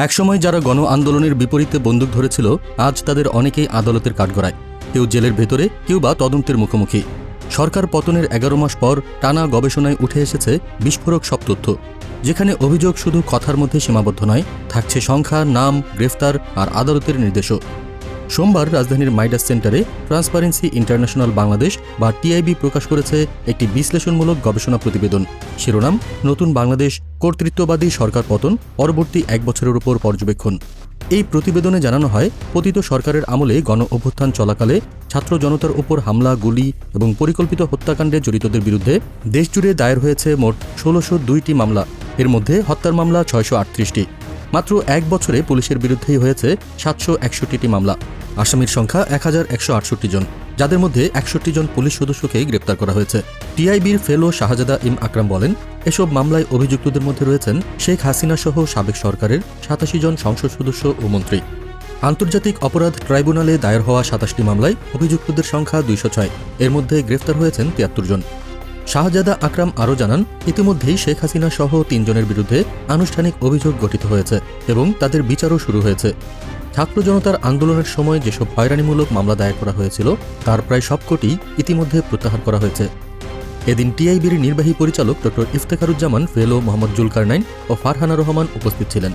একসময় যারা গণ আন্দোলনের বিপরীতে বন্দুক ধরেছিল, আজ তাদের অনেকেই আদালতের কাঠগড়ায়। কেউ জেলের ভেতরে, কেউ বা তদন্তের মুখোমুখি। সরকার পতনের এগারো মাস পর টানা গবেষণায় উঠে এসেছে বিস্ফোরক সব তথ্য। যেখানে অভিযোগ শুধু কথার মধ্যে সীমাবদ্ধ নয়, থাকছে সংখ্যা, নাম, গ্রেফতার আর আদালতের নির্দেশও। সোমবার রাজধানীর মাইডাস সেন্টারে ট্রান্সপারেন্সি ইন্টারন্যাশনাল বাংলাদেশ বা টিআইবি প্রকাশ করেছে একটি বিশ্লেষণমূলক গবেষণা প্রতিবেদন। শিরোনাম, নতুন বাংলাদেশ, কর্তৃত্ববাদী সরকার পতন, পরবর্তী এক বছরের উপর পর্যবেক্ষণ। এই প্রতিবেদনে জানানো হয়, পতিত সরকারের আমলে গণ অভ্যুত্থান চলাকালে ছাত্র জনতার উপর হামলা, গুলি এবং পরিকল্পিত হত্যাকাণ্ডে জড়িতদের বিরুদ্ধে দেশজুড়ে দায়ের হয়েছে মোট ষোলোশো দুইটি মামলা। এর মধ্যে হত্যার মামলা ছয়শো আটত্রিশটি। মাত্র এক বছরে পুলিশের বিরুদ্ধেই হয়েছে সাতশো একষট্টিটি মামলা। আসামির সংখ্যা এক হাজার একশো আটষট্টি জন, যাদের মধ্যে একষট্টি জন পুলিশ সদস্যকেই গ্রেপ্তার করা হয়েছে। টিআইবির ফেলো শাহজাদা ইম আকরাম বলেন, এসব মামলায় অভিযুক্তদের মধ্যে রয়েছেন শেখ হাসিনা সহ সাবেক সরকারের সাতাশি জন সংসদ সদস্য ও মন্ত্রী। আন্তর্জাতিক অপরাধ ট্রাইব্যুনালে দায়ের হওয়া সাতাশটি মামলায় অভিযুক্তদের সংখ্যা দুইশো ছয়। এর মধ্যে গ্রেফতার হয়েছেন তিয়াত্তর জন। শাহজাদা আকরাম আরও জানান, ইতিমধ্যেই শেখ হাসিনা সহ তিনজনের বিরুদ্ধে আনুষ্ঠানিক অভিযোগ গঠিত হয়েছে এবং তাদের বিচারও শুরু হয়েছে। ছাত্র জনতার আন্দোলনের সময় যেসব হয়রানিমূলক মামলা দায়ের করা হয়েছিল, তার প্রায় সবকটি ইতিমধ্যে প্রত্যাহার করা হয়েছে। এদিন টিআইবির নির্বাহী পরিচালক ডক্টর ইফতেখারুজ্জামান, ফেলো মোহাম্মদ জুলকারনাইন ও ফারহানা রহমান উপস্থিত ছিলেন।